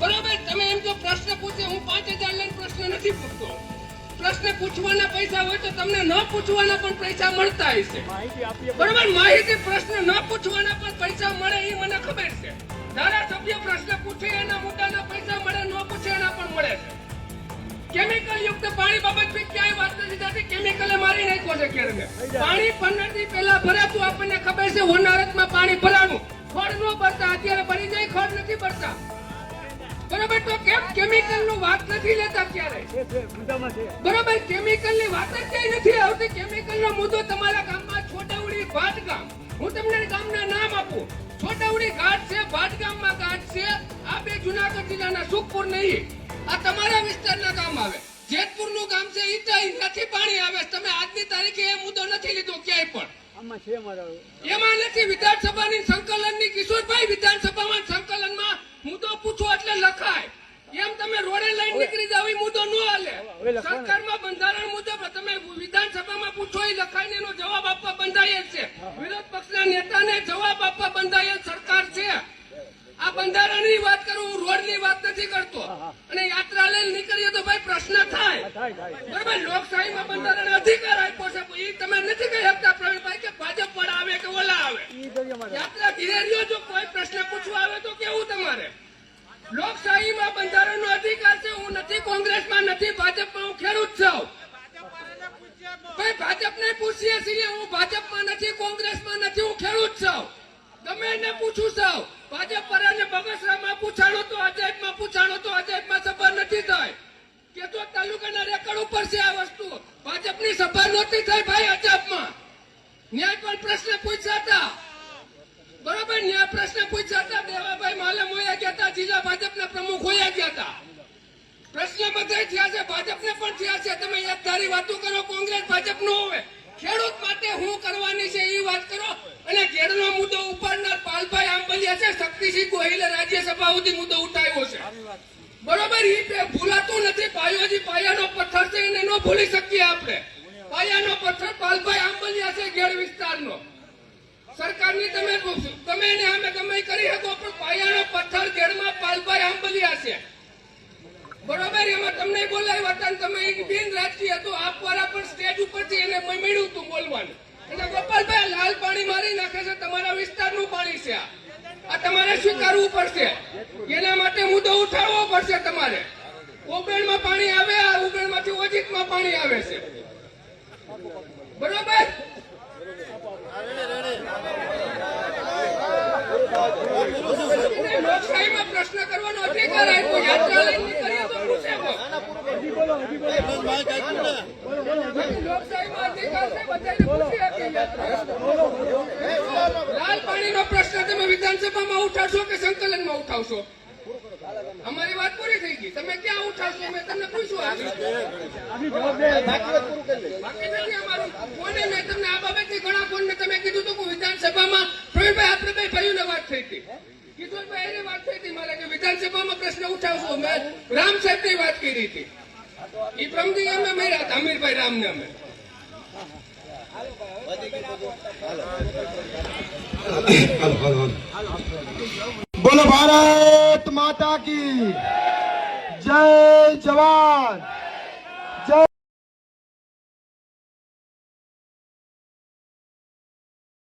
બરોબર? તમે એમ જો પ્રશ્ન પૂછે હું પાંચ હજાર લઈને પ્રશ્ન નથી પૂછતો. પ્રશ્ન પૂછવાના પૈસા હોય તો તમને ન પૂછવાના પણ પૈસા મળતા હશે બરાબર? માહિતી પ્રશ્ન ન પૂછવાના પણ પૈસા મળે એ મને ખબર છે. ધારાસભ્ય પ્રશ્ન પૂછે એના મુદ્દાના પૈસા મળે ન પૂછે એના પણ મળે છે. કેમિકલ યુક્ત પાણી બાબત બી ક્યાંય વાત નથી થતી. કેમિકલે મારી નાખ્યો છે કેરને પાણી પંદર દી પહેલા ભરાતું આપણને ખબર છે હોનારતમાં પાણી ભરાનું ખડ ન ભરતા અત્યારે ભરી જાય ખડ નથી ભરતા. બરોબર તો કેમ કેમિકલનું વાત નથી લેતા ક્યારે બરોબર કેમિકલની વાત જ ક્યાંય નથી આવતી. કેમિકલ નો મુદ્દો તમારા ગામમાં છોટાઉડી ભાટ ગામ હું તમને ગામના નામ આપું. છોટાઉડી ઘાટ છે ભાટ ગામમાં ઘાટ છે. આ બે જુનાગઢ જિલ્લાના સુખપુર નહીં. આ તમારા વિસ્તારના ગામ આવે. જેતપુરનું ગામ છે ઈચાઈ નથી પાણી આવે. તમે આજની તારીખે એ મુદ્દો નથી લીધો ક્યાંય પણ. એમાં નથી. વિધાનસભાની સંકલનની કિશોરભાઈ વિધાનસભામાં સંકલનમાં મુદ્દો પૂછો એટલે લખાય. એમ તમે રોડે લઈને નીકળી જાવ મુદ્દો ન હાલે. સરકારમાં બંધારણ મુજબ તમે વિધાનસભામાં પૂછો એ લખાઈને એનો જવાબ આપવા બંધાયેલ છે. વિરોધ પક્ષના નેતાને જવાબ આપવા બંધાયેલ સરકાર છે. આ બંધારણની વાત કરું હું રોડની વાત નથી કરતો. અને યાત્રા લઈને નીકળીએ તો ભાઈ પ્રશ્ન થાય. બરાબર લોકશાહીમાં બંધારણ અધિકાર આપ્યો છે એ તમે નથી કહી શકતા પ્રવીણભાઈ કે ભાજપ વાળા આવે કે ઓલા આવે. યાત્રા ઘીરે રહ્યો જો કોઈ પ્રશ્ન પૂછવા આવે તો કેવું તમારે? લોકશાહીમાં બંધારણનો અધિકાર છે હું નથી કોંગ્રેસમાં નથી ભાજપમાં હું ખેડૂત છું. ભાઈ ભાજપને પૂછીએ છીએ હું ભાજપમાં નથી કોંગ્રેસમાં નથી હું ખેડૂત છું. ગમે એને પૂછું છું ભાજપ પરાને બગસરામાં પૂછાણો તો અજયબમાં પૂછાણો તો અજયબમાં સભા નથી થાય કે તો તાલુકાના રેકર્ડ ઉપર છે આ વસ્તુ. ભાજપની સભા નહોતી થઈ ભાઈ. ન્યાય પણ પ્રશ્ન પૂછતા. હતા બરોબર, ન્યાય પ્રશ્ન પૂછતા. હતા દેવાભાઈ માલમ હોયા ગયા હતા, જિલ્લા ભાજપના પ્રમુખ હોયા ગયા હતા. પ્રશ્ન બધા થયા છે, ભાજપને પણ થયા છે. તમે યાદધારી ધારી વાતો કરો, કોંગ્રેસ ભાજપ નો હોય. ખેડૂત માટે હું કરવાની છે એ વાત કરો. અને ઘેરનો મુદ્દો ઉપાડનાર પાલભાઈ આંબલિયા છે, શક્તિસિંહ ગોહિલે રાજ્યસભા સુધી મુદ્દો ઉઠાવ્યો છે. બરોબર એ ભૂલાતું નથી. પાયોજી પાયાનો પથ્થર છે, એને ન ભૂલી શકીએ આપણે. પાયાનો પથ્થર પાલભાઈ આંબલિયા છે ઘેર વિસ્તારનો. સરકારની તમે તમે એને અમે તમે કરી શકો, પણ પાયાનો પથ્થર ઘેરમાં પાલભાઈ આંબલિયા છે. બરોબર, એમાં તમને બોલાવ્યા હતા ને તમે એક બિન રાજકીય હતો આપવાના પણ સ્ટેજ ઉપરથી એને મળ્યું હતું બોલવાનું. એટલે ગોપાલભાઈ લાલ પાણી મારી નાખે છે, તમારા વિસ્તારનું પાણી છે આ. આ તમારે સ્વીકારવું પડશે. એના માટે મુદ્દો ઉઠાવવો પડશે તમારે. ઉબેણમાં પાણી આવે, આ ઉબેણમાંથી ઓજીતમાં પાણી આવે છે. બરોબર? લોકશાહીમાં પ્રશ્ન કરવાનો અધિકાર પ્રશ્ન તમે વિધાનસભામાં ઉઠાવશો કે સંકલનમાં ઉઠાવશો? અમારી વાત ગઈ. તમે ક્યાં ઉઠાવશો મેં તમને પૂછ્યું બાકી નથી અમારું. ફોને મેં તમને આ બાબતની ઘણા ફોન તમે કીધું હતું કે વિધાનસભામાં પ્રવીણભાઈ આપણે ભાઈ વાત થઈ હતી. વાત થઈ હતી મારે કે વિધાનસભામાં પ્રશ્ન ઉઠાવશો મેં રામ સાહેબની વાત કરી હતી. એ પ્રમદી અમે મેળ્યા હતા અમીરભાઈ રામને અમે. બોલો ભારત માતા કી. જય જવાન